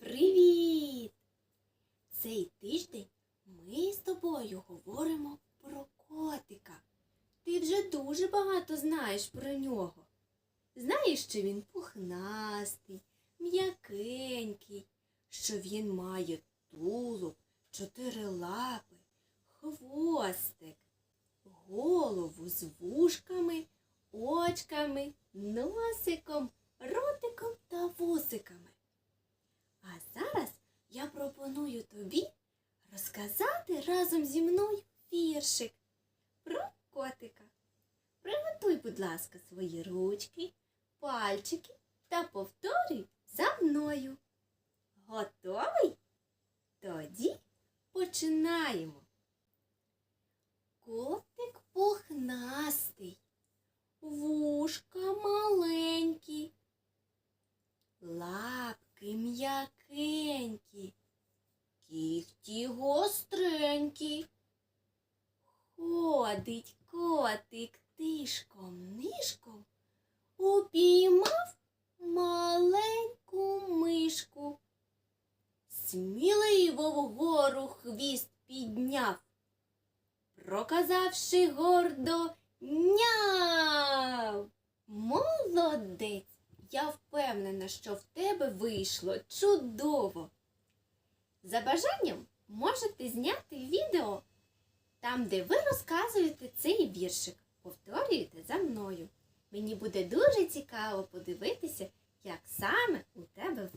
Привіт! Цей тиждень ми з тобою говоримо про котика. Ти вже дуже багато знаєш про нього. Знаєш, що він пухнастий, м'якенький, що він має тулуб, чотири лапи, хвостик, голову з вушками, очками, носиком, ротиком та вусиками. Пропоную тобі розказати разом зі мною віршик про котика. Приготуй, будь ласка, свої ручки, пальчики та повторюй за мною. Готовий? Тоді починаємо. Котик пухнастий, вушка маленькі, лапки м'якенькі, кігті гостренькі. Ходить котик тишком нишком, упіймав маленьку мишку. Сміливо вгору хвіст підняв, проказавши гордо няв. Молодець! Я впевнена, що в тебе вийшло чудово. За бажанням можете зняти відео там, де ви розказуєте цей віршик. Повторюєте за мною. Мені буде дуже цікаво подивитися, як саме у тебе!